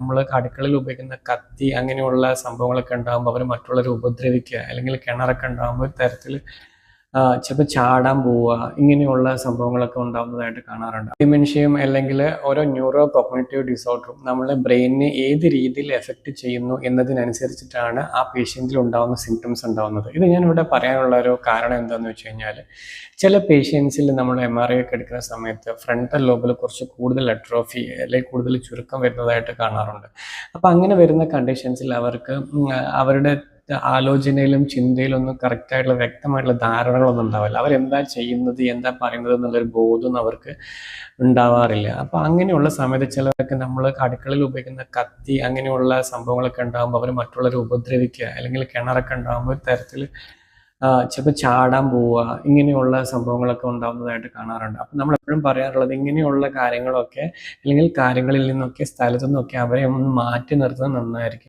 നമ്മൾ അടുക്കളയിൽ ഉപയോഗിക്കുന്ന കത്തി അങ്ങനെയുള്ള സംഭവങ്ങളൊക്കെ ഉണ്ടാകുമ്പോൾ അവർ മറ്റുള്ളവരെ ഉപദ്രവിക്കുക അല്ലെങ്കിൽ കിണറൊക്കെ ഉണ്ടാകുമ്പോൾ തരത്തിൽ ചിലപ്പോൾ ചാടാൻ പോവുക ഇങ്ങനെയുള്ള സംഭവങ്ങളൊക്കെ ഉണ്ടാകുന്നതായിട്ട് കാണാറുണ്ട്. ഡിമെൻഷ്യയും അല്ലെങ്കിൽ ഓരോ ന്യൂറോ കോഗ്നേറ്റീവ് ഡിസോർഡറും നമ്മളെ ബ്രെയിനിനെ ഏത് രീതിയിൽ എഫക്റ്റ് ചെയ്യുന്നു എന്നതിനനുസരിച്ചിട്ടാണ് ആ പേഷ്യന്റിൽ ഉണ്ടാകുന്ന സിംറ്റംസ് ഉണ്ടാകുന്നത് ഇത് ഞാനിവിടെ പറയാനുള്ള ഒരു കാരണം എന്താണെന്ന് വെച്ച് കഴിഞ്ഞാൽ ചില പേഷ്യൻസിൽ നമ്മൾ എം ആർ ഐ ഒക്കെ എടുക്കുന്ന സമയത്ത് ഫ്രണ്ടൽ ലോബിൽ കുറച്ച് കൂടുതൽ അട്രോഫി അല്ലെങ്കിൽ കൂടുതൽ ചുരുക്കം വരുന്നതായിട്ട് കാണാറുണ്ട്. അപ്പോൾ അങ്ങനെ വരുന്ന കണ്ടീഷൻസിൽ അവർക്ക് ഉം, അവരുടെ ആലോചനയിലും ചിന്തയിലും ഒന്നും കറക്റ്റായിട്ടുള്ള വ്യക്തമായിട്ടുള്ള ധാരണകളൊന്നും ഉണ്ടാവില്ല. അവരെന്താ ചെയ്യുന്നത് എന്താ പറയുന്നത് എന്നുള്ളൊരു ബോധം അവർക്ക് ഉണ്ടാവാറില്ല. അപ്പോൾ അങ്ങനെയുള്ള സമയത്ത് ചിലവർക്ക് നമ്മൾ അടുക്കളയിൽ ഉപയോഗിക്കുന്ന കത്തി അങ്ങനെയുള്ള സംഭവങ്ങളൊക്കെ ഉണ്ടാകുമ്പോൾ അവർ മറ്റുള്ളവരെ ഉപദ്രവിക്കുക അല്ലെങ്കിൽ കിണറൊക്കെ ഉണ്ടാകുമ്പോൾ ഒരു തരത്തിൽ ചിലപ്പോൾ ചാടാൻ പോവുക ഇങ്ങനെയുള്ള സംഭവങ്ങളൊക്കെ ഉണ്ടാകുന്നതായിട്ട് കാണാറുണ്ട്. അപ്പം നമ്മൾ എപ്പോഴും പറയാറുള്ളത് ഇങ്ങനെയുള്ള കാര്യങ്ങളൊക്കെ അല്ലെങ്കിൽ കാര്യങ്ങളിൽ നിന്നൊക്കെ സ്ഥലത്തു നിന്നൊക്കെ അവരെ ഒന്ന് മാറ്റി നിർത്തുന്നത് നന്നായിരിക്കും.